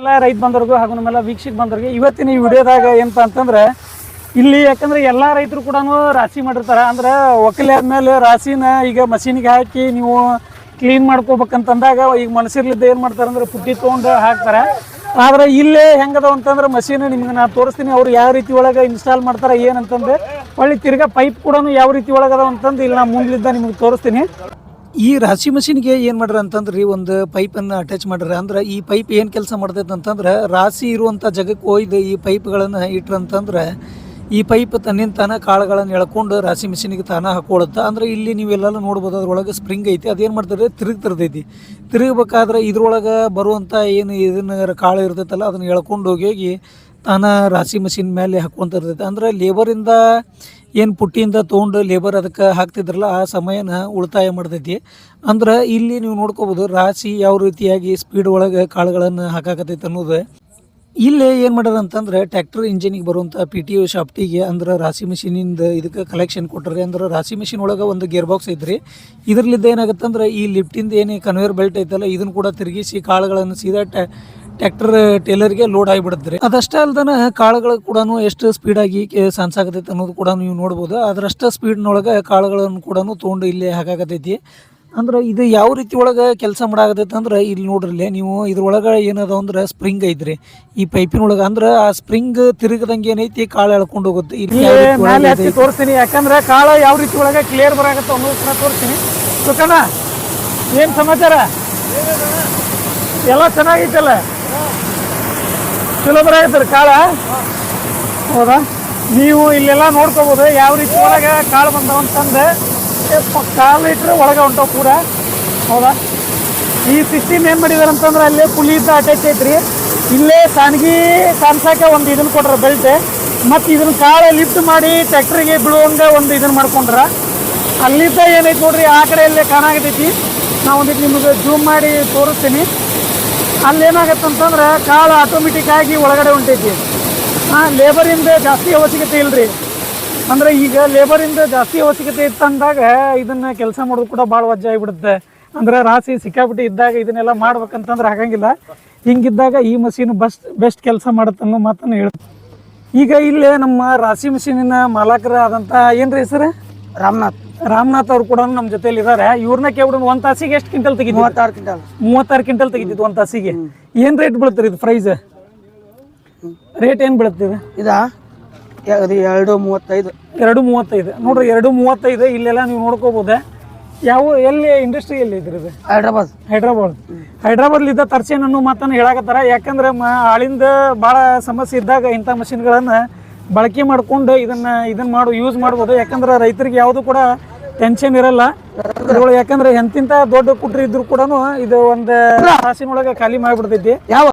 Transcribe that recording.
ಎಲ್ಲ ರೈತ ಬಂದವ್ರಿಗೂ ಹಾಗೂ ನಮ್ಮೆಲ್ಲ ವೀಕ್ಷಕ ಬಂದವ್ರಿಗೆ ಇವತ್ತಿನ ಈ ವಿಡಿಯೋದಾಗ ಏನಪ್ಪ ಅಂತಂದ್ರೆ, ಇಲ್ಲಿ ಯಾಕಂದ್ರೆ ಎಲ್ಲ ರೈತರು ಕೂಡ ರಾಶಿ ಮಾಡಿರ್ತಾರೆ. ಅಂದ್ರೆ ಒಕ್ಕಲಿ ಆದ್ಮೇಲೆ ರಾಶಿನ ಈಗ ಮಷೀನಿಗೆ ಹಾಕಿ ನೀವು ಕ್ಲೀನ್ ಮಾಡ್ಕೋಬೇಕಂತಂದಾಗ ಈಗ ಮನಸ್ಸಿರ್ಲಿದ್ದ ಏನು ಮಾಡ್ತಾರೆ ಅಂದ್ರೆ ಪುಟ್ಟಿ ತೊಗೊಂಡು ಹಾಕ್ತಾರೆ. ಆದ್ರೆ ಇಲ್ಲೇ ಹೆಂಗದಾವ ಅಂತಂದ್ರೆ ಮಷೀನ್ ನಿಮ್ಗೆ ನಾ ತೋರಿಸ್ತೀನಿ ಅವ್ರು ಯಾವ ರೀತಿ ಒಳಗೆ ಇನ್ಸ್ಟಾಲ್ ಮಾಡ್ತಾರೆ, ಏನಂತಂದ್ರೆ ಒಳ್ಳೆ ತಿರ್ಗಾ ಪೈಪ್ ಕೂಡ ಯಾವ ರೀತಿ ಒಳಗದಾವ ಅಂತಂದು ಇಲ್ಲಿ ನಾ ಮುಂದ್ಲಿದ್ದ ನಿಮ್ಗೆ ತೋರಿಸ್ತೀನಿ. ಈ ರಾಶಿ ಮಷಿನ್ಗೆ ಏನು ಮಾಡ್ರ ಅಂತಂದ್ರೆ ಒಂದು ಪೈಪನ್ನು ಅಟ್ಯಾಚ್ ಮಾಡ್ರ. ಅಂದ್ರೆ ಈ ಪೈಪ್ ಏನು ಕೆಲಸ ಮಾಡ್ತೈತೆ ಅಂತಂದ್ರೆ ರಾಶಿ ಇರುವಂಥ ಜಗಕ್ಕೆ ಒಯ್ದು ಈ ಪೈಪ್ಗಳನ್ನು ಇಟ್ರ ಅಂತಂದ್ರೆ ಈ ಪೈಪ್ ತನ್ನಿಂದ ತಾನ ಕಾಳುಗಳನ್ನು ಎಳ್ಕೊಂಡು ರಾಶಿ ಮಿಷಿನಿಗೆ ತಾನ ಹಾಕೊಳ್ಳುತ್ತೆ ಅಂದ್ರೆ ಇಲ್ಲಿ ನೀವೆಲ್ಲ ನೋಡ್ಬೋದು ಅದ್ರೊಳಗೆ ಸ್ಪ್ರಿಂಗ್ ಐತಿ. ಅದೇನು ಮಾಡ್ತಾರೆ ತಿರುಗ್ತಿರ್ತೈತಿ ತಿರುಗಬೇಕಾದ್ರೆ ಇದ್ರೊಳಗೆ ಬರುವಂಥ ಏನು ಇದನ್ನ ಕಾಳು ಇರ್ತೈತಲ್ಲ, ಅದನ್ನ ಎಳ್ಕೊಂಡು ಹೋಗಿ ಹೋಗಿ ತಾನ ರಾಶಿ ಮಷಿನ್ ಮೇಲೆ ಹಾಕ್ಕೊಂತ ಇರ್ತೈತೆ ಅಂದ್ರೆ ಲೇಬರಿಂದ ಏನು ಪುಟ್ಟಿಯಿಂದ ತೊಗೊಂಡು ಲೇಬರ್ ಅದಕ್ಕೆ ಹಾಕ್ತಿದ್ರಲ್ಲ, ಆ ಸಮಯನ ಉಳಿತಾಯ ಮಾಡ್ತೈತಿ. ಅಂದ್ರೆ ಇಲ್ಲಿ ನೀವು ನೋಡ್ಕೋಬೋದು ರಾಶಿ ಯಾವ ರೀತಿಯಾಗಿ ಸ್ಪೀಡ್ ಒಳಗೆ ಕಾಳುಗಳನ್ನು ಹಾಕಾಕತೈತೆ ಅನ್ನೋದು. ಇಲ್ಲಿ ಏನು ಮಾಡ್ಯಾರ ಅಂತಂದ್ರೆ ಟ್ರ್ಯಾಕ್ಟರ್ ಇಂಜಿನಿಗೆ ಬರುವಂಥ ಪಿ ಟಿ ಯು ಶಾಪ್ಟಿಗೆ ಅಂದ್ರೆ ರಾಶಿ ಮಿಷಿನಿಂದ ಇದಕ್ಕೆ ಕಲೆಕ್ಷನ್ ಕೊಟ್ಟರೆ. ಅಂದ್ರೆ ರಾಶಿ ಮಿಷಿನ್ ಒಳಗೆ ಒಂದು ಗೇರ್ ಬಾಕ್ಸ್ ಐತ್ರಿ. ಇದರಲ್ಲಿದ್ದ ಏನಾಗುತ್ತೆ ಅಂದ್ರೆ ಈ ಲಿಫ್ಟಿಂದ ಏನು ಕನ್ವೇರ್ ಬೆಲ್ಟ್ ಐತಲ್ಲ, ಇದನ್ನು ಕೂಡ ತಿರುಗಿಸಿ ಕಾಳುಗಳನ್ನು ಸೀದಾ ಟ್ರ್ಯಾಕ್ಟರ್ ಟೇಲರ್ಗೆ ಲೋಡ್ ಆಗಿಬಿಡುತ್ತೆ ಅದಷ್ಟೇ ಅಲ್ದನ ಕಾಳುಗಳು ಕೂಡ ಎಷ್ಟು ಸ್ಪೀಡ್ ಸ್ಪೀಡಾಗಿ ಆಗತೈತಿ ಅನ್ನೋದು ಕೂಡ ನೀವು ನೋಡ್ಬೋದು. ಅದರಷ್ಟ ಸ್ಪೀಡ್ನೊಳಗೆ ಕಾಳುಗಳನ್ನು ಕೂಡ ತೊಗೊಂಡು ಇಲ್ಲಿ ಹಾಕಾಕತೈತಿ ಅಂದ್ರೆ ಇದು ಯಾವ ರೀತಿ ಒಳಗೆ ಕೆಲಸ ಮಾಡಾಕತೈತೆ ಅಂದ್ರೆ ಇಲ್ಲಿ ನೋಡ್ರಿ ನೀವು ಇದ್ರೊಳಗೆ ಏನದ ಅಂದ್ರೆ ಸ್ಪ್ರಿಂಗ್ ಐತ್ರಿ. ಈ ಪೈಪಿನ ಒಳಗೆ ಅಂದ್ರೆ ಆ ಸ್ಪ್ರಿಂಗ್ ತಿರುಗದಂಗೆ ಏನೈತಿ ಕಾಳು ಎಳ್ಕೊಂಡು ಹೋಗುತ್ತೆ. ಇಲ್ಲಿ ತೋರಿಸ್ತೀನಿ. ಯಾಕಂದ್ರೆ ಕಾಳು ಯಾವ ರೀತಿ ಒಳಗೆ ಕ್ಲಿಯರ್ ಬರಾಗತ್ತೆ ಅನ್ನೋದು ಕೂಡ ತೋರಿಸ್ತೀನಿ. ಸುಖನ ಏನು ಸಮಾಚಾರ? ಎಲ್ಲ ಚೆನ್ನಾಗೈತಲ್ಲ? ಚಲೋ ಬರಾಕತ್ತಾರೆ ಕಾಳ. ಹೌದಾ? ನೀವು ಇಲ್ಲೆಲ್ಲ ನೋಡ್ಕೋಬೋದು, ಯಾವ ರೀತಿ ಒಳಗೆ ಕಾಳು ಬಂದವ ಅಂತಂದು ಕಾಳು ಪ- ಕಾಲು ಇಟ್ಟರೆ ಒಳಗೆ ಹೊಂಟವು ಕೂಡ. ಹೌದಾ? ಈ ಸಿಸ್ಟಮ್ ಏನು ಮಾಡಿದಾರೆ ಅಂತಂದ್ರೆ, ಅಲ್ಲೇ ಪುಲಿ ಇದ್ದ ಅಟ್ಯಾಚ್ ಐತ್ರಿ. ಇಲ್ಲೇ ಸಾನ್ಗಿ ಸಾನ್ಸಾಕೆ ಒಂದು ಇದನ್ನು ಕೊಟ್ರ ಬೆಲ್ಟ್. ಮತ್ತು ಇದನ್ನ ಕಾಳು ಲಿಫ್ಟ್ ಮಾಡಿ ಟ್ಯಾಕ್ಟ್ರಿಗೆ ಬಿಡುವಂಗೆ ಒಂದು ಇದನ್ನು ಮಾಡ್ಕೊಂಡ್ರ. ಅಲ್ಲಿದ್ದ ಏನೈತಿ ನೋಡ್ರಿ, ಆ ಕಡೆ ಇಲ್ಲೇ ಕಾಣಾಗತೈತಿ ನಾವು ಒಂದಿಟ್ಟು ನಿಮಗೆ ಜೂಮ್ ಮಾಡಿ ತೋರಿಸ್ತೀನಿ. ಅಲ್ಲಿ ಏನಾಗತ್ತೆ ಅಂತಂದ್ರೆ ಕಾಳು ಆಟೋಮೆಟಿಕ್ ಆಗಿ ಒಳಗಡೆ ಹೊಂಟೈತಿ. ಹಾಂ ಲೇಬರಿಂದ ಜಾಸ್ತಿ ಅವಶ್ಯಕತೆ ಇಲ್ರಿ. ಅಂದ್ರೆ ಈಗ ಲೇಬರಿಂದ ಜಾಸ್ತಿ ಅವಶ್ಯಕತೆ ಇತ್ತಂದಾಗ ಇದನ್ನ ಕೆಲಸ ಮಾಡೋದು ಕೂಡ ಭಾಳ ವಜ್ಜೆ ಆಗಿಬಿಡುತ್ತೆ. ಅಂದ್ರೆ ರಾಶಿ ಸಿಕ್ಕಾಬಿಟ್ಟು ಇದ್ದಾಗ ಇದನ್ನೆಲ್ಲ ಮಾಡ್ಬೇಕಂತಂದ್ರೆ ಆಗಂಗಿಲ್ಲ. ಹಿಂಗಿದ್ದಾಗ ಈ ಮಷೀನ್ ಬೆಸ್ಟ್ ಬೆಸ್ಟ್ ಕೆಲಸ ಮಾಡುತ್ತೆ ಅನ್ನೋ ಮಾತನ್ನು ಹೇಳುತ್ತೆ. ಈಗ ಇಲ್ಲೇ ನಮ್ಮ ರಾಶಿ ಮಷೀನಿನ ಮಾಲಕರ ಆದಂಥ ಏನ್ರಿ ಹೆಸರು? ರಾಮನಾಥ್. ರಾಮನಾಥ್ ಅವ್ರು ಕೂಡ ನಮ್ಮ ಜೊತೆಲಿ ಇದ್ದಾರೆ ಇವ್ರನ್ನ ಕೇಳ್ಬಿಡು ಒಂದ್ ತಾಸಿಗೆ ಎಷ್ಟು ಕ್ವಿಂಟಲ್ ತೆಗಿದ್ವಿ ಮೂವತ್ತಾರು ಕಿಂಟಲ್ ಮೂವತ್ತಾರು ಕಿಂಟಲ್ ತೆಗಿತಿದ್ದು ಒಂದ್ ತಾಸಿಗೆ. ಏನು ರೇಟ್ ಬೀಳುತ್ತೆ ಇದು ಪ್ರೈಸ್ ರೇಟ್ ಏನು ಬೀಳುತ್ತೆ ಇದು? ಇದಾ ಅದು ಎರಡು ಮೂವತ್ತೈದು. ಎರಡು ಮೂವತ್ತೈದು. ನೋಡ್ರಿ ಎರಡು ಮೂವತ್ತೈದು ಇಲ್ಲೆಲ್ಲ ನೀವು ನೋಡ್ಕೋಬೋದು. ಯಾವ ಎಲ್ಲಿ ಇಂಡಸ್ಟ್ರಿ ಎಲ್ಲಿ ಇದ್ರಿ ಇದು? ಹೈದ್ರಾಬಾದ್. ಹೈದ್ರಾಬಾದ್. ಹೈದ್ರಾಬಾದ್ಲಿದ್ದ ತರ್ಸೇನ್ ಅನ್ನೋ ಮಾತನ್ನು ಹೇಳಾಕತ್ತಾರ. ಯಾಕಂದ್ರೆ ಆಳಿಂದ ಭಾಳ ಸಮಸ್ಯೆ ಇದ್ದಾಗ ಇಂಥ ಮಷಿನ್ಗಳನ್ನು ಬಳಕೆ ಮಾಡ್ಕೊಂಡು ಇದನ್ನ ಇದನ್ನ ಮಾಡು ಯೂಸ್ ಮಾಡ್ಬೋದು. ಯಾಕಂದ್ರೆ ರೈತರಿಗೆ ಯಾವುದು ಕೂಡ ಟೆನ್ಷನ್ ಇರಲ್ಲ. ಯಾಕಂದ್ರೆ ಎಂತಿಂತ ದೊಡ್ಡ ಕುಟ್ರಿ ಇದ್ರು ಕೂಡ ಇದು ಒಂದು ತಾಸಿನೊಳಗೆ ಖಾಲಿ ಮಾಡಿಬಿಡ್ತೈತಿ. ಯಾವ